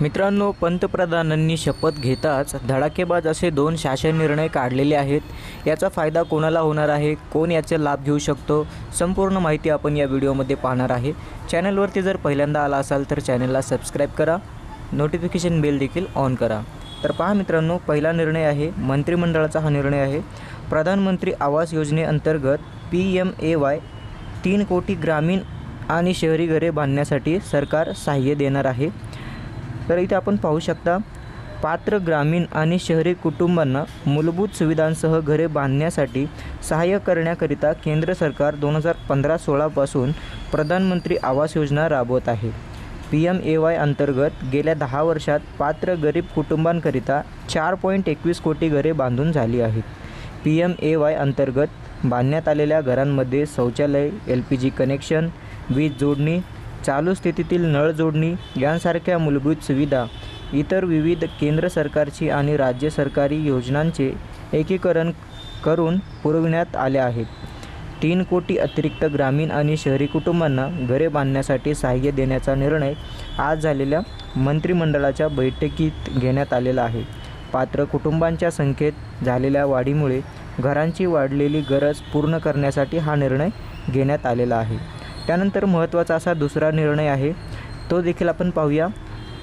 मित्रांनो पंतप्रधानांनी शपथ घेताच धडाकेबाज असे दोन शासन निर्णय काढलेले आहेत. याचा फायदा कोणाला होणार आहे? कोण याचा लाभ घेऊ शकतो? संपूर्ण माहिती आपण या व्हिडिओमध्ये पाहणार आहे. चॅनलवरती जर पहिल्यांदा आला असाल तर चॅनलला सबस्क्राईब करा. नोटिफिकेशन बेल देखील ऑन करा. तर पहा मित्रांनो पहिला निर्णय आहे मंत्रिमंडळाचा हा निर्णय आहे. प्रधानमंत्री आवास योजनेअंतर्गत पी एम ए वाय तीन कोटी ग्रामीण आणि शहरी घरे बांधण्यासाठी सरकार सहाय्य देणार आहे. तर इथे आपण पाहू शकता पात्र ग्रामीण आणि शहरी कुटुंबांना मूलभूत सुविधांसह घरे बांधण्यासाठी सहाय्य करण्याकरिता केंद्र सरकार दोन हजार पंधरा सोळापासून प्रधानमंत्री आवास योजना राबवत आहे. पी एम ए वाय अंतर्गत गेल्या दहा वर्षात पात्र गरीब कुटुंबांकरिता चार पॉईंट एकवीस कोटी घरे बांधून झाली आहेत. पी एम ए वाय अंतर्गत बांधण्यात आलेल्या घरांमध्ये शौचालय एल पी जी कनेक्शन वीज जोडणी चालू स्थितीतील नळ जोडणी यांसारख्या मूलभूत सुविधा इतर विविध केंद्र सरकारची आणि राज्य सरकारी योजनांचे एकीकरण करून पुरविण्यात आले आहेत. तीन कोटी अतिरिक्त ग्रामीण आणि शहरी कुटुंबांना घरे बांधण्यासाठी सहाय्य देण्याचा निर्णय आज झालेल्या मंत्रिमंडळाच्या बैठकीत घेण्यात आलेला आहे. पात्र कुटुंबांच्या संख्येत झालेल्या वाढीमुळे घरांची वाढलेली गरज पूर्ण करण्यासाठी हा निर्णय घेण्यात आलेला आहे. त्यानंतर महत्त्वाचा असा दुसरा निर्णय आहे तो देखील आपण पाहूया.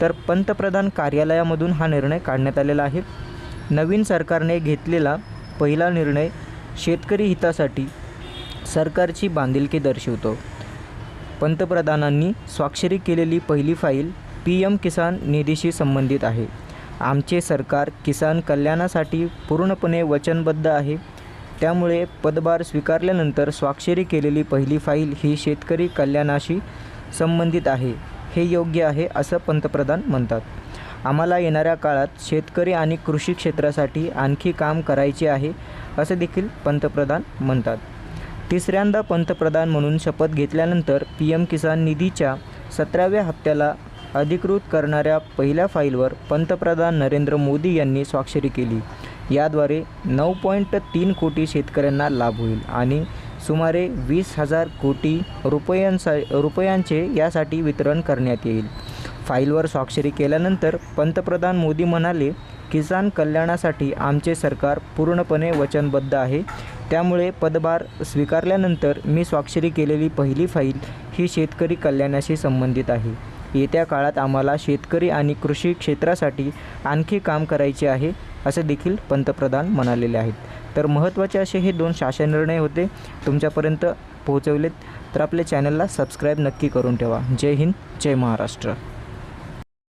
तर पंतप्रधान कार्यालयामधून हा निर्णय काढण्यात आलेला आहे. नवीन सरकारने घेतलेला पहिला निर्णय शेतकरी हितासाठी सरकारची बांधिलकी दर्शवतो. पंतप्रधानांनी स्वाक्षरी केलेली पहिली फाईल पी एम किसान निधीशी संबंधित आहे. आमचे सरकार किसान कल्याणासाठी पूर्णपणे वचनबद्ध आहे. त्यामुळे पदभार स्वीकारल्यानंतर स्वाक्षरी केलेली पहिली फाईल ही शेतकरी कल्याणाशी संबंधित आहे. हे योग्य आहे असं पंतप्रधान म्हणतात. आम्हाला येणाऱ्या काळात शेतकरी आणि कृषी क्षेत्रासाठी आणखी काम करायचे आहे असे देखील पंतप्रधान म्हणतात. तिसऱ्यांदा पंतप्रधान म्हणून शपथ घेतल्यानंतर पी एम किसान निधीच्या सतराव्या हप्त्याला अधिकृत करणाऱ्या पहिल्या फाईलवर पंतप्रधान नरेंद्र मोदी यांनी स्वाक्षरी केली. याद्वारे नऊ पॉईंट तीन कोटी शेतकऱ्यांना लाभ होईल आणि सुमारे वीस हजार कोटी रुपयांचा रुपयांचे यासाठी वितरण करण्यात येईल. फाईलवर स्वाक्षरी केल्यानंतर पंतप्रधान मोदी म्हणाले किसान कल्याणासाठी आमचे सरकार पूर्णपणे वचनबद्ध आहे. त्यामुळे पदभार स्वीकारल्यानंतर मी स्वाक्षरी केलेली पहिली फाईल ही शेतकरी कल्याणाशी संबंधित आहे. येत्या काळात आम्हाला शेतकरी आणि कृषी क्षेत्रासाठी आणखी काम करायचे आहे असे देखील पंतप्रधान म्हणालेले आहेत. तर महत्त्वाचे असे हे दोन शासन निर्णय होते तुमच्यापर्यंत पोहोचवलेत. तर आपल्या चॅनलला सबस्क्राईब नक्की करून ठेवा. जय हिंद जय महाराष्ट्र.